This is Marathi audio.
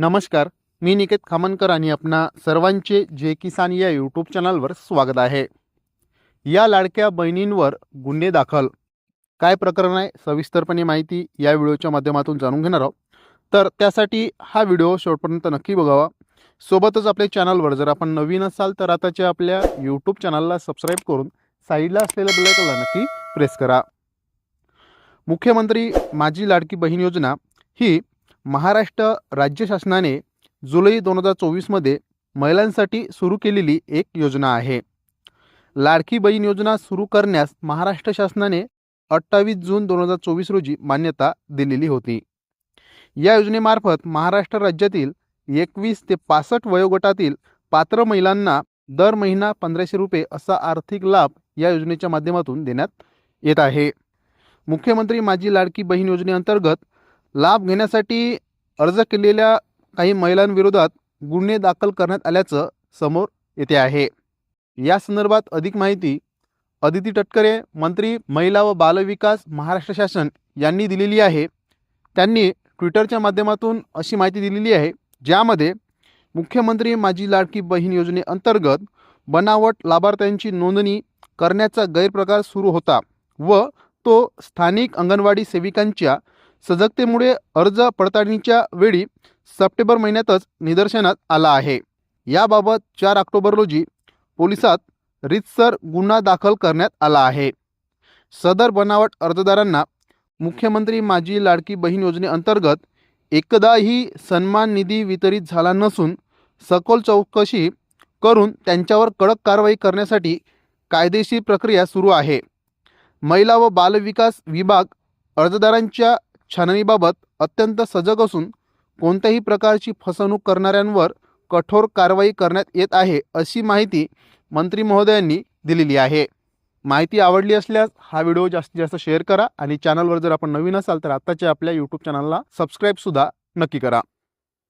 नमस्कार मी निकेत खामनकर आणि आपणा सर्वांचे जे किसान या यूट्यूब चॅनलवर स्वागत आहे. या लाडक्या बहिणींवर गुन्हे दाखल. काय प्रकरण आहे सविस्तरपणे माहिती या व्हिडिओच्या माध्यमातून जाणून घेणार आहोत. तर त्यासाठी हा व्हिडिओ शेवटपर्यंत नक्की बघावा. सोबतच आपल्या चॅनलवर जर आपण नवीन असाल तर आताच्या आपल्या यूट्यूब चॅनलला सबस्क्राईब करून साईडला असलेल्या बेलायकनला नक्की प्रेस करा. मुख्यमंत्री माझी लाडकी बहीण योजना ही महाराष्ट्र राज्य शासनाने जुलै दोन हजार चोवीसमध्ये महिलांसाठी सुरू केलेली एक योजना आहे. लाडकी बहीण योजना सुरू करण्यास महाराष्ट्र शासनाने अठ्ठावीस जून दोन हजार चोवीस रोजी मान्यता दिलेली होती. या योजनेमार्फत महाराष्ट्र राज्यातील एकवीस ते पासष्ट वयोगटातील पात्र महिलांना दर महिना पंधराशे रुपये असा आर्थिक लाभ या योजनेच्या माध्यमातून देण्यात येत आहे. मुख्यमंत्री माझी लाडकी बहीण योजनेअंतर्गत लाभ घेण्यासाठी अर्ज केलेल्या काही महिलांविरोधात गुन्हे दाखल करण्यात आल्याचं समोर येते आहे. या संदर्भात अधिक माहिती अदिती टटकरे मंत्री महिला व बालविकास महाराष्ट्र शासन यांनी दिलेली आहे. त्यांनी ट्विटरच्या माध्यमातून अशी माहिती दिलेली आहे ज्यामध्ये मुख्यमंत्री माझी लाडकी बहीण योजनेअंतर्गत बनावट लाभार्थ्यांची नोंदणी करण्याचा गैरप्रकार सुरू होता व तो स्थानिक अंगणवाडी सेविकांच्या सजगतेमुळे अर्ज पडताळणीच्या वेळी सप्टेंबर महिन्यातच निदर्शनात आला आहे. याबाबत चार ऑक्टोबर रोजी पोलिसात रितसर गुन्हा दाखल करण्यात आला आहे. सदर बनावट अर्जदारांना मुख्यमंत्री माझी लाडकी बहीण योजनेअंतर्गत एकदाही सन्मान निधी वितरित झाला नसून सखोल चौकशी करून त्यांच्यावर कडक कारवाई करण्यासाठी कायदेशीर प्रक्रिया सुरू आहे. महिला व बालविकास विभाग अर्जदारांच्या छाननीबाबत अत्यंत सजग असून कोणत्याही प्रकारची फसवणूक करणाऱ्यांवर कठोर कारवाई करण्यात येत आहे अशी माहिती मंत्री महोदयांनी दिलेली आहे. माहिती आवडली असल्यास हा व्हिडिओ जास्तीत जास्त शेअर करा आणि चॅनलवर जर आपण नवीन असाल तर आत्ताच्या आपल्या यूट्यूब चॅनलला सबस्क्राईबसुद्धा नक्की करा.